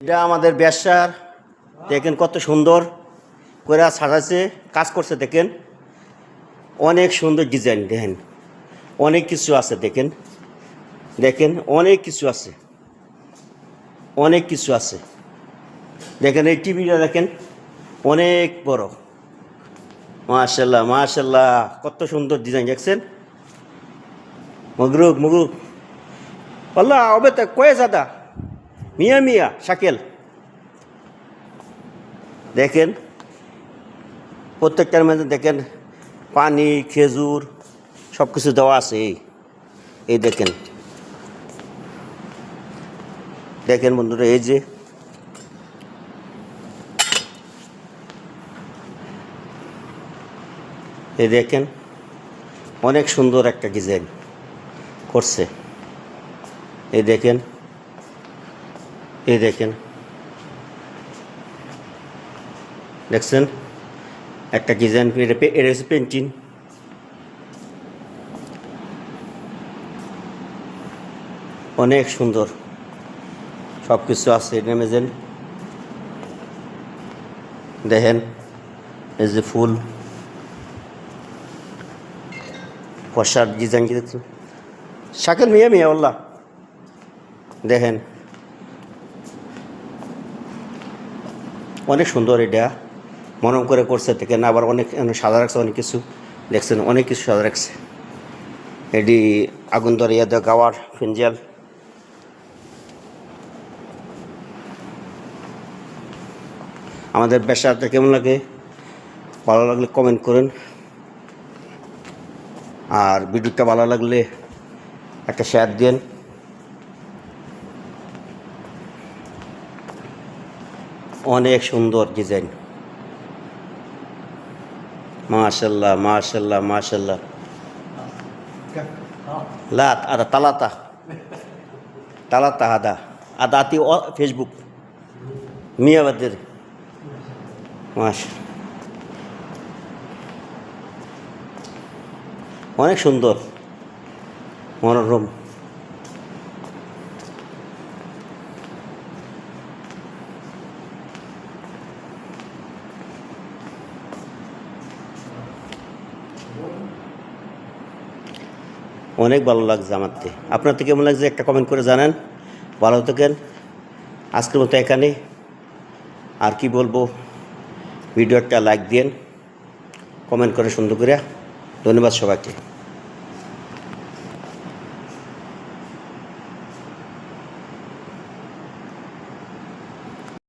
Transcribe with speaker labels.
Speaker 1: এটা আমাদের ব্যবসার দেখেন কত সুন্দর করে সাজাচ্ছে কাজ করছে, দেখেন। অনেক সুন্দর ডিজাইন, দেখেন। অনেক কিছু আছে, দেখেন। দেখেন, অনেক কিছু আছে। অনেক কিছু আছে। দেখেন, এই টিভিটা দেখেন, অনেক বড়। মাশাল্লাহ মাশাল্লাহ, কত সুন্দর ডিজাইন, দেখছেন? মগরুক মগরুক আল্লাহ অবে তো কয়ে জাদা মিয়া মিয়া, শাকেল। দেখেন, প্রত্যেকটার মধ্যে দেখেন পানি, খেজুর সব কিছু দেওয়া আছে এই। এই দেখেন। দেখেন বন্ধুরা, এই যে এই দেখেন, অনেক সুন্দর একটা ডিজাইন করছে। এই দেখেন এই দেখেন। দেখছেন? একটা ডিজাইন এটা পেন্টিং। অনেক সুন্দর। সব কিছু আছে নেমেছেন দেখেন, এই যে ফুল। ফসার ডিজাইন কি দেখছেন? শাকেল মিয়া মিয়া, আল্লাহ। দেখেন। অনেক সুন্দর এটা। মনম করে করছে থেকে না, আবার অনেক সাদা রাখছে, অনেক কিছু দেখছেন, অনেক কিছু সাদা রাখছে। এটি আগুন ধরে ইয়াদ গাওয়ার ফিনজাল আমাদের ব্যবসাটা কেমন লাগে? ভালো লাগলে কমেন্ট করেন। আর ভিডিওটা ভালো লাগলে একটা শেয়ার দেন। অনেক সুন্দর ডিজাইন। মাশাল্লাহ মাশাল্লাহ মাশাল্লাহ লাত, আদা, তালাতা। তালাতা আদা। আদা আতি ফেসবুক মিয়াবাদের। মাস অনেক সুন্দর। মনোরম। অনেক ভালো লাগছে আমার থেকে। আপনার থেকে কেমন লাগছে একটা কমেন্ট করে জানান। ভালো থাকেন। আজকের মতো এখানে। আর কি বলব? ভিডিও একটা লাইক দিন কমেন্ট করে সুন্দর করে ধন্যবাদ সবাইকে।